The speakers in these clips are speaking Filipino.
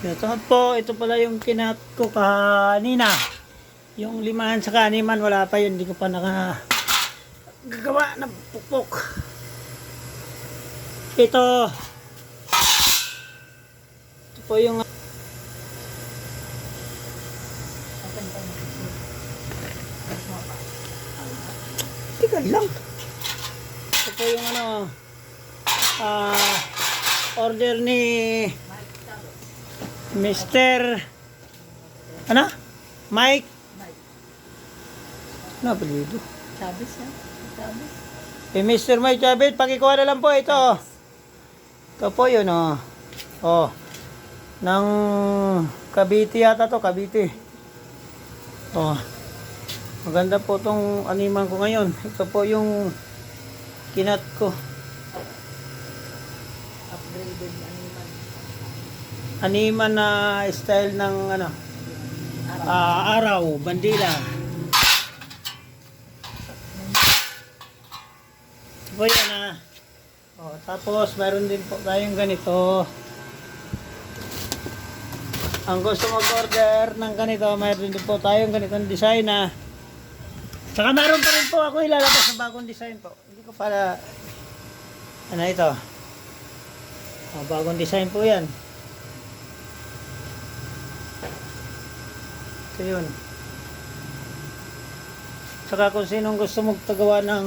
Shoutout po. Ito pala yung kinat ko kanina. Yung limahan sa kaniman, wala pa yun. Hindi ko pa naka gagawa ng. Ito. Ito po yung Tigal lang. Ito po yung ano, ah, order ni Mr. Ano? Mike. Ano apelido? Chavez yan. Chavez. Eh, Mr. Mike Chavez, pakikuha na lang po ito. Ito po yun, oh. Oh. Nang Cavite yata to, Cavite. Oh. Maganda po tong animan ko ngayon. Ito po yung kinat ko. Upgraded animal. Animan na style ng ano, ah, araw, bandila. Po yan ah. Oh, tapos meron din po tayong ganito. Ang gusto mag-order ng ganito, meron din po tayong ganitong design na Saka meron pa rin po ako ilalabas na bagong design po. Hindi ko para ano ito. Oh, bagong design po yan. Ito yun. Saka kung sinong gusto magpagawa ng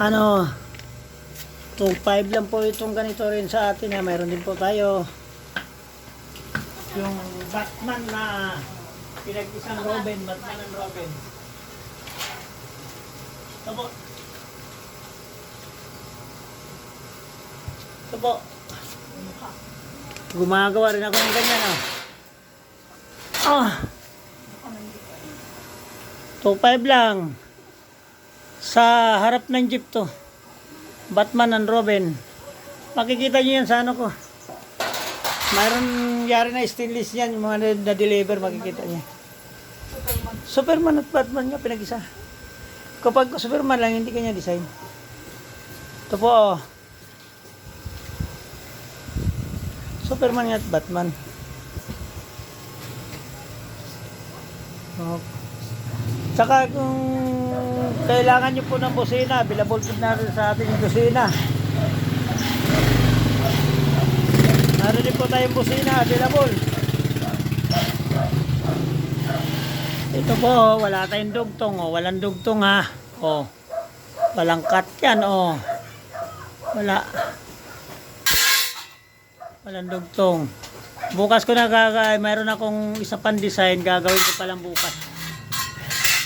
ano 2.5 lang po itong ganito rin sa atin ha. Mayroon din po tayo yung Batman na pinag-isang Robin, Batman and Robin. Ito po. Ito po. Gumagawa rin ako ng ganyan ah. Ah. 2.5 lang. Sa harap ng jeep to. Batman and Robin. Makikita nyo yan sa ano ko. Mayroon yari na stainless yan. Yung mga na- na-deliver makikita nyo. Superman at Batman nga pinag-isa. Kapag Superman lang, hindi kanya design. Ito po, oh. Superman at Batman. Oh. Tsaka kung kailangan nyo po ng busina, available po na rin sa ating busina. Meron din po tayong busina, available. Ito po, oh, wala tayong dugtong. Oh. Walang dugtong ha. Oh. Walang cut yan. Oh. Wala. Walang dugtong. Bukas ko na gaga, mayroon akong isa pang design, gagawin ko pa lang bukas.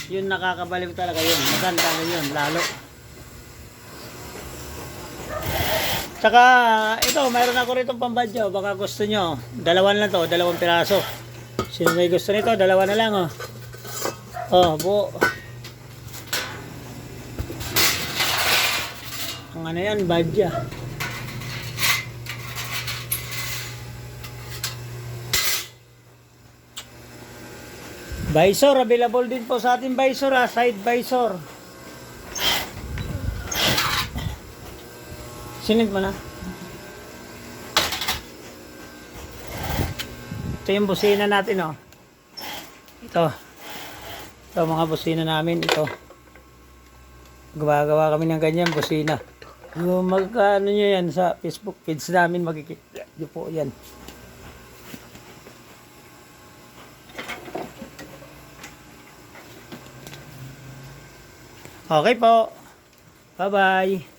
Yun nakakabaliw talaga yun. Maganda na yun, lalo. Tsaka, ito, mayroon ako rito pambadyo. Baka gusto nyo. Dalawan lang to, dalawang piraso. Sino may gusto nito, dalawa na lang, oh. Oh, buo. Ang ano yan, badya. Visor, available din po sa ating visor ha, side visor. Sinit mo na. Ito yung busina natin oh. Ito. Ito mga busina namin ito. Gawa-gawa kami ng ganyan busina. Yung magkano nyo yan sa Facebook page namin makikita nyo po yan. Okay po. Bye-bye.